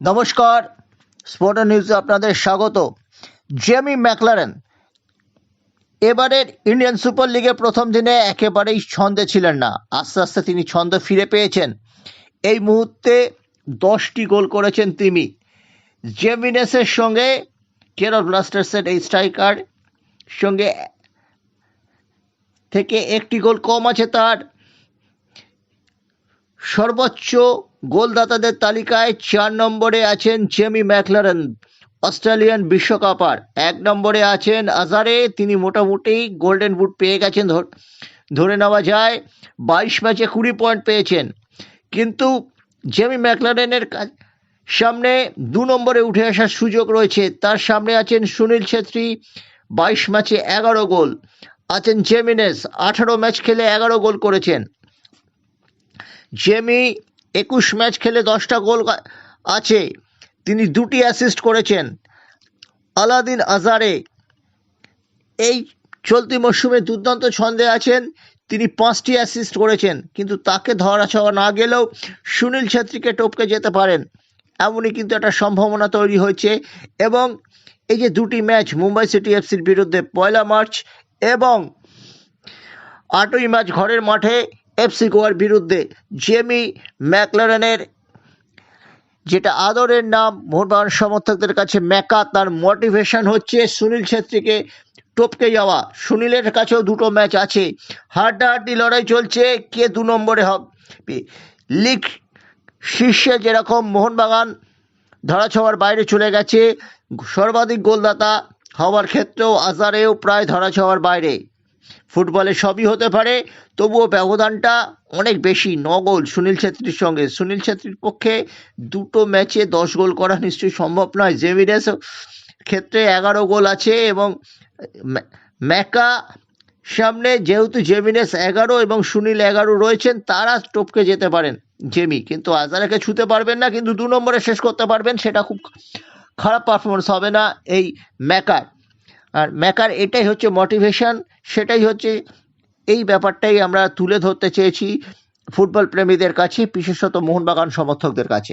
নমস্কার। স্পোর্ট নিউজে আপনাদের স্বাগত। জেমি ম্যাকলারেন এবারের ইন্ডিয়ান সুপার লিগের প্রথম দিনে একেবারেই ছন্দে ছিলেন না। আস্তে আস্তে তিনি ছন্দ ফিরে পেয়েছেন। এই মুহূর্তে দশটি গোল করেছেন তিনি। জেমিনেসের সঙ্গে কেরল ব্লাস্টার্সের এই স্ট্রাইকার সঙ্গে থেকে একটি গোল কম আছে তার। সর্বোচ্চ গোলদাতাদের তালিকায় চার নম্বরে আছেন জেমি ম্যাকলারেন, অস্ট্রেলিয়ান বিশ্বকাপার। এক নম্বরে আছেন আজারে, তিনি মোটামুটি গোল্ডেন বুট পেয়ে গেছেন ধর- নেওয়া যায়, বাইশ ম্যাচে কুড়ি পয়েন্ট পেয়েছেন। কিন্তু জেমি ম্যাকলারেনের কা- সামনে দু নম্বরে উঠে আসার সুযোগ রয়েছে। তার সামনে আছেন সুনীল ছেত্রী, বাইশ ম্যাচে এগারো গোল। আছেন জেমিনেস, আঠারো ম্যাচ খেলে এগারো গোল করেছেন। জেমি একুশ ম্যাচ খেলে দশটা গোল আছে। তিনি দুটি অ্যাসিস্ট করেছেন। আলাদিন আজারে এই চলতি মরশুমে দুর্দান্ত ছন্দে আছেন। তিনি পাঁচটি অ্যাসিস্ট করেছেন, কিন্তু তাকে ধরা ছোঁয়া না গেলেও সুনীল ছেত্রীকে টপকে যেতে পারেন। এমনই কিন্তু একটা সম্ভাবনা তৈরি হয়েছে এবং এই যে দুটি ম্যাচ মুম্বাই সিটি এফসির বিরুদ্ধে পয়লা মার্চ এবং আটই ম্যাচ ঘরের মাঠে এফসি গোয়ার বিরুদ্ধে জেমি ম্যাকলারেনের যেটা আদরের নাম, মোহনবাগান সমর্থকদের কাছে ম্যাকা, তার মোটিভেশন হচ্ছে সুনীল ছেত্রীকে টপকে যাওয়া। সুনীলের কাছেও দুটো ম্যাচ আছে। হাড্ডাহাড্ডি লড়াই চলছে, কে দু নম্বরে হবে? লিগ শীর্ষে যেরকম মোহনবাগান ধরাছোঁয়ার বাইরে চলে গেছে, সর্বাধিক গোলদাতা হওয়ার ক্ষেত্রেও আজারেও প্রায় ধরাছোঁয়ার বাইরে। ফুটবলে সবই হতে পারে, তবুও ব্যবধানটা অনেক বেশি। ন গোল সুনীল ছেত্রীর সঙ্গে। সুনীল ছেত্রীর পক্ষে দুটো ম্যাচে দশ গোল করা নিশ্চয়ই সম্ভব নয়। জেভিডেস ক্ষেত্রে এগারো গোল আছে এবং ম্যাকা সামনে যেহেতু জেমিনেস এগারো এবং সুনীল এগারো রয়েছেন, তারা টপকে যেতে পারেন জেমি। কিন্তু আজারাকে ছুতে পারবেন না, কিন্তু দু নম্বরে শেষ করতে পারবেন, সেটা খুব খারাপ পারফরমেন্স হবে না এই ম্যাকার। আর ম্যাকার এটাই হচ্ছে মোটিভেশন সেটাই হচ্ছে এই ব্যাপারটাই আমরা তুলে ধরতে চেয়েছি ফুটবল প্রেমীদের কাছে, বিশেষত মোহনবাগান সমর্থকদের কাছে।